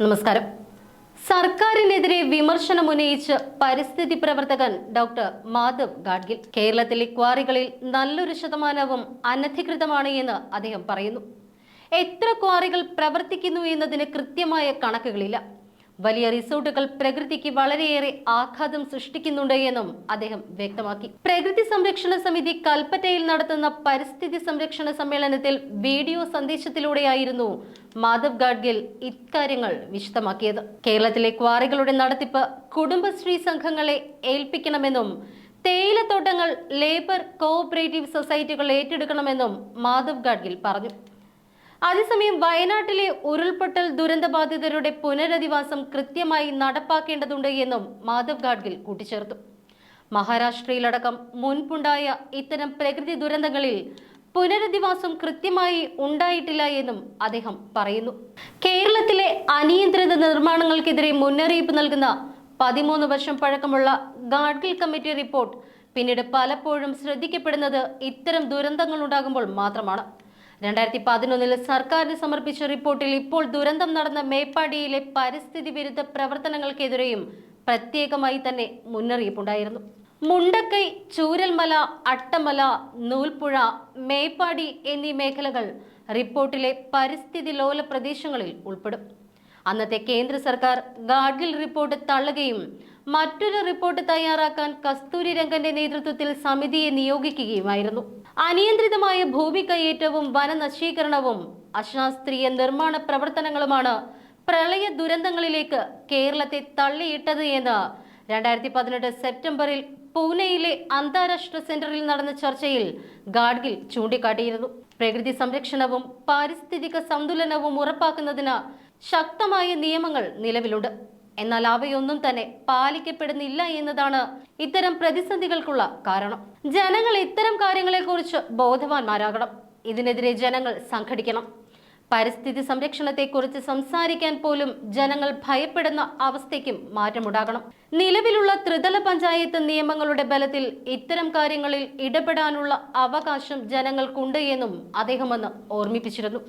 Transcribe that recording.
നമസ്കാരം. സർക്കാരിനെതിരെ വിമർശനം ഉന്നയിച്ച് പരിസ്ഥിതി പ്രവർത്തകൻ ഡോക്ടർ മാധവ് ഗാഡ്ഗിൽ. കേരളത്തിലെ ക്വാറികളിൽ നല്ലൊരു ശതമാനവും അനധികൃതമാണ് എന്ന് അദ്ദേഹം പറയുന്നു. എത്ര ക്വാറികൾ പ്രവർത്തിക്കുന്നു എന്നതിന് കൃത്യമായ കണക്കുകളില്ല. വലിയ റിസോർട്ടുകൾ പ്രകൃതിക്ക് വളരെയേറെ ആഘാതം സൃഷ്ടിക്കുന്നുണ്ട് എന്നും അദ്ദേഹം വ്യക്തമാക്കി. പ്രകൃതി സംരക്ഷണ സമിതി കൽപ്പറ്റയിൽ നടത്തുന്ന പരിസ്ഥിതി സംരക്ഷണ സമ്മേളനത്തിൽ വീഡിയോ സന്ദേശത്തിലൂടെയായിരുന്നു മാധവ് ഗാഡ്ഗിൽ ഇക്കാര്യങ്ങൾ വിശദമാക്കിയത്. കേരളത്തിലെ ക്വാറികളുടെ നടത്തിപ്പ് കുടുംബശ്രീ സംഘങ്ങളെ ഏൽപ്പിക്കണമെന്നും തേയിലത്തോട്ടങ്ങൾ ലേബർ കോഓപ്പറേറ്റീവ് സൊസൈറ്റികൾ ഏറ്റെടുക്കണമെന്നും മാധവ് ഗാഡ്ഗിൽ പറഞ്ഞു. അതേസമയം വയനാട്ടിലെ ഉരുൾപൊട്ടൽ ദുരന്തബാധിതരുടെ പുനരധിവാസം കൃത്യമായി നടപ്പാക്കേണ്ടതുണ്ട് എന്നും മാധവ് ഗാഡ്ഗിൽ കൂട്ടിച്ചേർത്തു. മഹാരാഷ്ട്രയിലടക്കം മുൻപുണ്ടായ ഇത്തരം പ്രകൃതി ദുരന്തങ്ങളിൽ പുനരധിവാസം കൃത്യമായി ഉണ്ടായിട്ടില്ല എന്നും അദ്ദേഹം പറയുന്നു. കേരളത്തിലെ അനിയന്ത്രിത നിർമ്മാണങ്ങൾക്കെതിരെ മുന്നറിയിപ്പ് നൽകുന്ന പതിമൂന്ന് വർഷം പഴക്കമുള്ള ഗാഡ്ഗിൽ കമ്മിറ്റി റിപ്പോർട്ട് പിന്നീട് പലപ്പോഴും ശ്രദ്ധിക്കപ്പെടുന്നത് ഇത്തരം ദുരന്തങ്ങൾ ഉണ്ടാകുമ്പോൾ മാത്രമാണ്. രണ്ടായിരത്തി പതിനൊന്നിൽ സർക്കാരിന് സമർപ്പിച്ച റിപ്പോർട്ടിൽ ഇപ്പോൾ ദുരന്തം നടന്ന മേപ്പാടിയിലെ പരിസ്ഥിതി വിരുദ്ധ പ്രവർത്തനങ്ങൾക്കെതിരെയും പ്രത്യേകമായി തന്നെ മുന്നറിയിപ്പുണ്ടായിരുന്നു. മുണ്ടക്കൈ ചൂരൽമല അട്ടമല നൂൽപ്പുഴ മേപ്പാടി എന്നീ മേഖലകൾ റിപ്പോർട്ടിലെ പരിസ്ഥിതി ലോല പ്രദേശങ്ങളിൽ ഉൾപ്പെടും. അന്നത്തെ കേന്ദ്ര സർക്കാർ ഗാഡ്ഗിൽ റിപ്പോർട്ട് തള്ളുകയും മറ്റൊരു റിപ്പോർട്ട് തയ്യാറാക്കാൻ കസ്തൂരി രംഗന്റെ നേതൃത്വത്തിൽ സമിതിയെ നിയോഗിക്കുകയുമായിരുന്നു. അനിയന്ത്രിതമായ ഭൂമി കയ്യേറ്റവും വനനശീകരണവും അശാസ്ത്രീയ നിർമ്മാണ പ്രവർത്തനങ്ങളുമാണ് പ്രളയ ദുരന്തങ്ങളിലേക്ക് കേരളത്തെ തള്ളിയിട്ടത് എന്ന് രണ്ടായിരത്തി പതിനെട്ട് സെപ്റ്റംബറിൽ പൂനെയിലെ അന്താരാഷ്ട്ര സെന്ററിൽ നടന്ന ചർച്ചയിൽ ഗാഡ്ഗിൽ ചൂണ്ടിക്കാട്ടിയിരുന്നു. പ്രകൃതി സംരക്ഷണവും പാരിസ്ഥിതിക സന്തുലനവും ഉറപ്പാക്കുന്നതിന് ശക്തമായ നിയമങ്ങൾ നിലവിലുണ്ട്. എന്നാൽ അവയൊന്നും തന്നെ പാലിക്കപ്പെടുന്നില്ല എന്നതാണ് ഇത്തരം പ്രതിസന്ധികൾക്കുള്ള കാരണം. ജനങ്ങൾ ഇത്തരം കാര്യങ്ങളെക്കുറിച്ച് ബോധവാന്മാരാകണം. ഇതിനെതിരെ ജനങ്ങൾ സംഘടിക്കണം. പരിസ്ഥിതി സംരക്ഷണത്തെക്കുറിച്ച് സംസാരിക്കാൻ പോലും ജനങ്ങൾ ഭയപ്പെടുന്ന അവസ്ഥയ്ക്കും മാറ്റമുണ്ടാകണം. നിലവിലുള്ള ത്രിതല പഞ്ചായത്ത് നിയമങ്ങളുടെ ബലത്തിൽ ഇത്തരം കാര്യങ്ങളിൽ ഇടപെടാനുള്ള അവകാശം ജനങ്ങൾക്കുണ്ട് എന്നും അദ്ദേഹം അന്ന് ഓർമ്മിപ്പിച്ചിരുന്നു.